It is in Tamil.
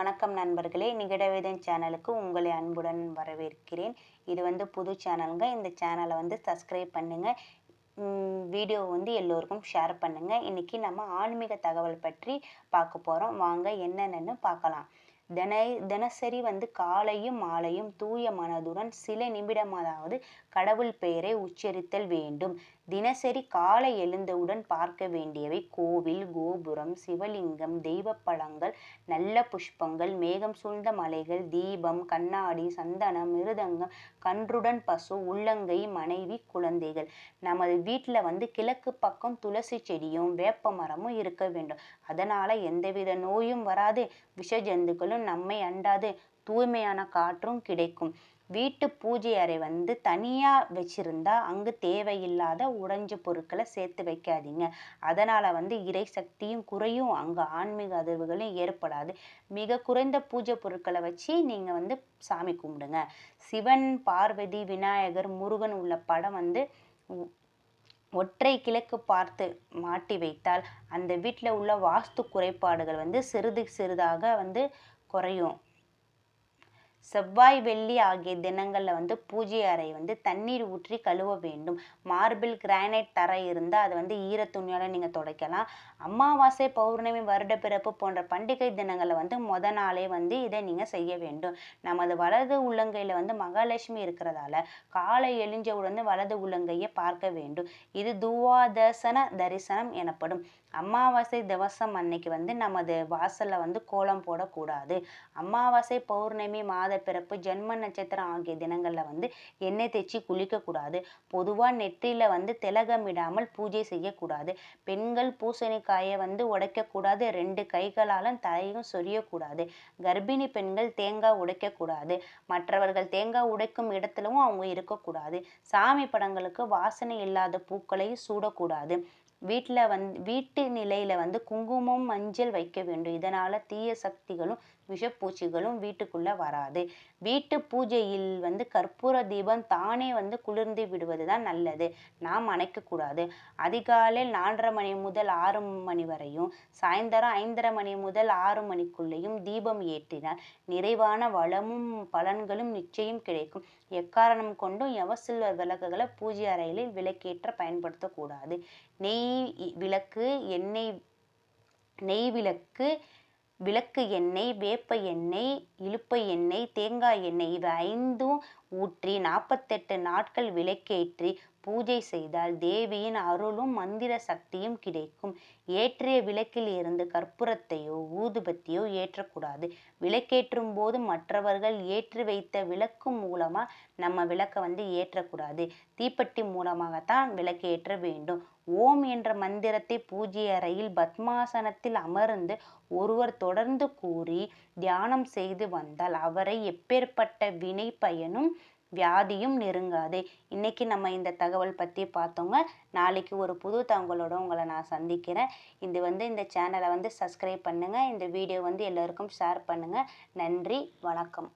வணக்கம் நண்பர்களே. நிகடவேதன் சேனலுக்கு உங்களை அன்புடன் வரவேற்கிறேன். இது வந்து புது சேனலுங்க. இந்த சேனலை வந்து சப்ஸ்கிரைப் பண்ணுங்கள் வீடியோ வந்து எல்லோருக்கும் ஷேர் பண்ணுங்கள் இன்றைக்கி நம்ம ஆன்மீக தகவல் பற்றி பார்க்க போகிறோம் வாங்க என்னென்னு பார்க்கலாம். தின தினசரி வந்து காலையும் மாலையும் தூய மனதுடன் சில நிமிடமாதாவது கடவுள் பெயரை உச்சரித்தல் வேண்டும். தினசரி காலை எழுந்தவுடன் பார்க்க வேண்டியவை கோவில் கோபுரம் சிவலிங்கம் தெய்வ பழங்கள் நல்ல புஷ்பங்கள் மேகம் சூழ்ந்த மலைகள் தீபம் கண்ணாடி சந்தனம் மிருதங்கம் கன்றுடன் பசு உள்ளங்கை மனைவி குழந்தைகள். நமது வீட்டில் வந்து கிழக்கு பக்கம் துளசி செடியும் வேப்ப மரமும் இருக்க வேண்டும். அதனால எந்தவித நோயும் வராது. விஷ ஜந்துக்களும் நம்மை அண்டாது. தூய்மையான காற்றும் கிடைக்கும். வீட்டு பூஜை அறை வந்து தனியாக வச்சுருந்தா அங்கே தேவையில்லாத உடைஞ்ச பொருட்களை சேர்த்து வைக்காதீங்க. அதனால் வந்து இறை சக்தியும் குறையும். அங்கே ஆன்மீக அதிர்வுகளும் ஏற்படாது. மிக குறைந்த பூஜை பொருட்களை வச்சு நீங்கள் வந்து சாமி கும்பிடுங்க. சிவன் பார்வதி விநாயகர் முருகன் உள்ள படம் வந்து ஒற்றை கிழக்கு பார்த்து மாட்டி வைத்தால் அந்த வீட்டில் உள்ள வாஸ்து குறைபாடுகள் வந்து சிறிது சிறிதாக வந்து குறையும். செவ்வாய் வெள்ளி ஆகிய தினங்களில் வந்து பூஜை அறை வந்து தண்ணீர் ஊற்றி கழுவ வேண்டும். மார்பிள் கிரானைட் தரை இருந்தால் அதை வந்து ஈர துணியால் நீங்கள் துடைக்கலாம். அமாவாசை பௌர்ணமி வருட பிறப்பு போன்ற பண்டிகை தினங்களில் வந்து மொத நாளே வந்து இதை நீங்கள் செய்ய வேண்டும். நமது வலது உள்ளங்கையில் வந்து மகாலட்சுமி இருக்கிறதால காலை எழுஞ்சவுடன் உடனே வலது உள்ளங்கையை பார்க்க வேண்டும். இது துவாதசன தரிசனம் எனப்படும். அமாவாசை திவசம் அன்னைக்கு வந்து நமது வாசலில் வந்து கோலம் போடக்கூடாது. அமாவாசை பௌர்ணமி மாத பிறப்பு ஜென்ம நட்சத்திரம் ஆகிய தினங்களில் வந்து எண்ணெய் தேய்ச்சி குளிக்கக்கூடாது. பொதுவாக நெற்றியில் வந்து திலகமிடாமல் பூஜை செய்யக்கூடாது. பெண்கள் பூசணிக்காயை வந்து உடைக்கக்கூடாது. ரெண்டு கைகளாலும் தலையும் சொரியக்கூடாது. கர்ப்பிணி பெண்கள் தேங்காய் உடைக்கக்கூடாது. மற்றவர்கள் தேங்காய் உடைக்கும் இடத்துலவும் அவங்க இருக்கக்கூடாது. சாமி படங்களுக்கு வாசனை இல்லாத பூக்களையும் சூடக்கூடாது. வீட்டில் வந் வீட்டு நிலையில் வந்து குங்குமம் மஞ்சள் வைக்க வேண்டும். இதனால் தீய சக்திகளும் விஷப்பூச்சிகளும் வீட்டுக்குள்ளே வராது. வீட்டு பூஜையில் வந்து கற்பூர தீபம் தானே வந்து குளிர்ந்து விடுவது தான் நல்லது. நாம் அணைக்கக்கூடாது அதிகாலை நாலரை மணி முதல் ஆறு மணி வரையும் சாயந்தரம் ஐந்தரை மணி முதல் ஆறு மணிக்குள்ளேயும் தீபம் ஏற்றினால் நிறைவான வளமும் பலன்களும் நிச்சயம் கிடைக்கும். எக்காரணம் கொண்டும் எவசில்வர் விளக்குகளை பூஜை அறையில் விளக்கேற்ற பயன்படுத்தக்கூடாது நெய் விளக்கு எண்ணெய் நெய் விளக்கு விளக்கு எண்ணெய் வேப்ப எண்ணெய் இழுப்ப எண்ணெய் தேங்காய் எண்ணெய் இவை ஐந்தும் ஊற்றி நாற்பத்தெட்டு நாட்கள் விளக்கேற்றி பூஜை செய்தால் தேவியின் அருளும் மந்திர சக்தியும் கிடைக்கும். ஏற்றிய விளக்கில் இருந்து கற்பூரத்தையோ ஊதுபத்தியோ ஏற்றக்கூடாது. விளக்கேற்றும் போது மற்றவர்கள் ஏற்றி வைத்த விளக்கு மூலமா நம்ம விளக்கை வந்து ஏற்றக்கூடாது. தீப்பெட்டி மூலமாகத்தான் விளக்கு ஏற்ற வேண்டும். ஓம் என்ற மந்திரத்தை பூஜை அறையில் பத்மாசனத்தில் அமர்ந்து ஒருவர் தொடர்ந்து கூறி தியானம் செய்து வந்தால் அவரை எப்பேற்பட்ட வினை பயனும் வியாதியும் நெருங்காது. இன்னைக்கு நம்ம இந்த தகவல் பற்றி பார்த்தோங்க. நாளைக்கு ஒரு புது தகவலோட உங்களை நான் சந்திக்கிறேன். இது வந்து இந்த சேனலை வந்து சப்ஸ்கிரைப் பண்ணுங்கள் இந்த வீடியோ வந்து எல்லோருக்கும் ஷேர் பண்ணுங்கள் நன்றி வணக்கம்.